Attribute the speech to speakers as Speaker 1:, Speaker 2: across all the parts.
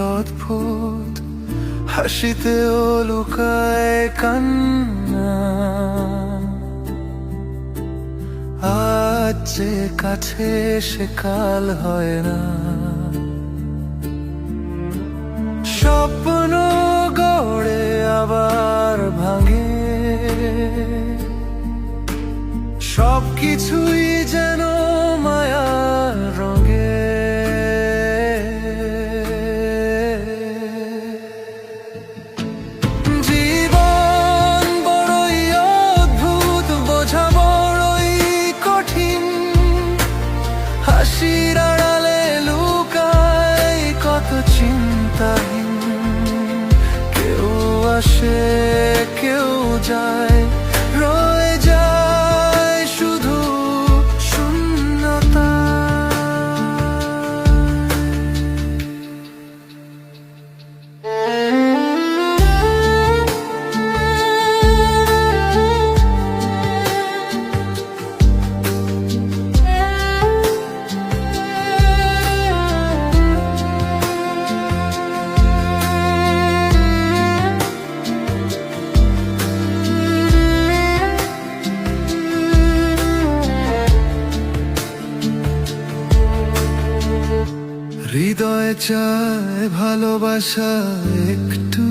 Speaker 1: অদ্ভুত হাসিতেও লুকায় কান্না। আজ যে কাছে সে কাল হয় না। স্বপ্ন গড়ে আবার ভাঙে। সবকিছুই যেন হাসির হৃদয় চায় ভালোবাসা একটু।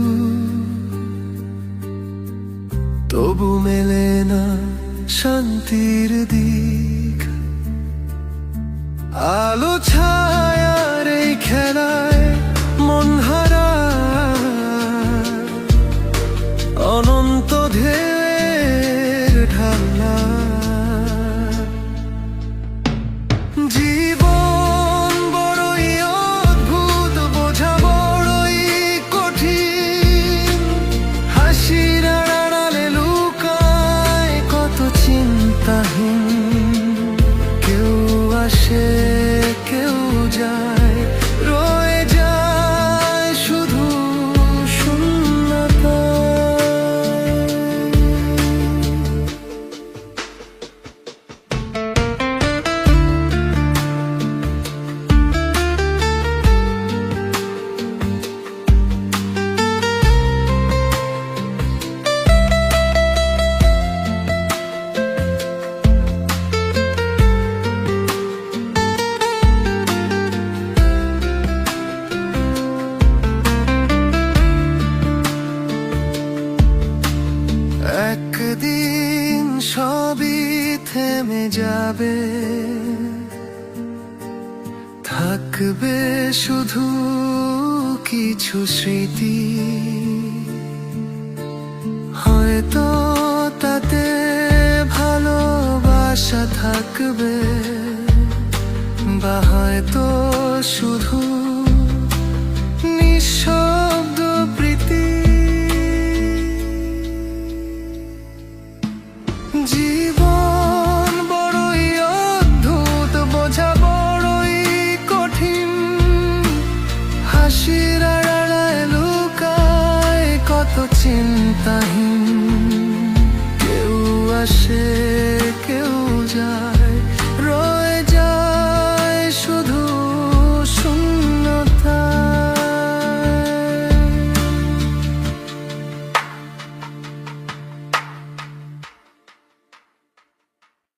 Speaker 1: তবু মেলে না শান্তির দিক। আলো ছায়ার খেলায় যাবে থাকবে শুধু কিছু স্মৃতি। হয়তো তাতে ভালোবাসা থাকবে বা হয়তো শুধু নিঃশব্দ সে